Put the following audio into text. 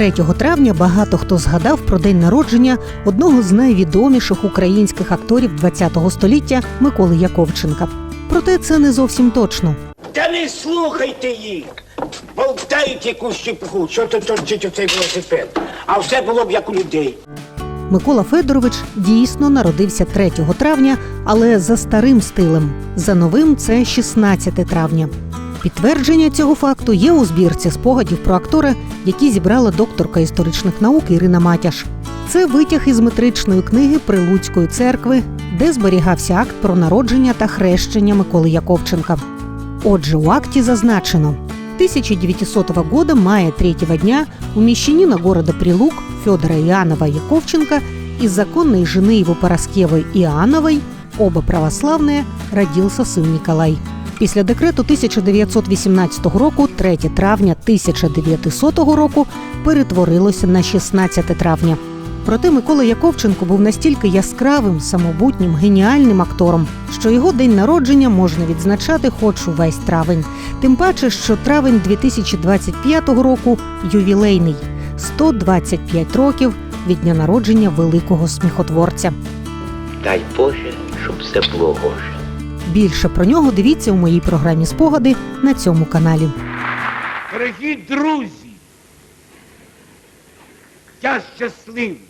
3 травня багато хто згадав про день народження одного з найвідоміших українських акторів ХХ століття Миколи Яковченка. Проте це не зовсім точно. Та не слухайте їх. Болтають якусь чепуху, що то торчить оцей велосипед. А все було б як у людей. Микола Федорович дійсно народився 3 травня, але за старим стилем. За новим це 16 травня. Підтвердження цього факту є у збірці спогадів про актора, які зібрала докторка історичних наук Ірина Матяш. Це витяг із метричної книги Прилуцької церкви, де зберігався акт про народження та хрещення Миколи Яковченка. Отже, у акте зазначено 1900 года, мая третьего дня, у мещанина города Прилук Федора Иоаннова Яковченко и законной жены его Пороскевой Иоанновой, оба православные, родился сын Николай. Після декрету 1918 року, 3 травня 1900 року, перетворилося на 16 травня. Проте Микола Яковченко був настільки яскравим, самобутнім, геніальним актором, що його день народження можна відзначати хоч увесь травень. Тим паче, що травень 2025 року ювілейний 125 років від дня народження великого сміхотворця. Дай Боже, щоб все було гоже. Більше про нього дивіться у моїй програмі спогади на цьому каналі. Дорогі друзі, я щасливий.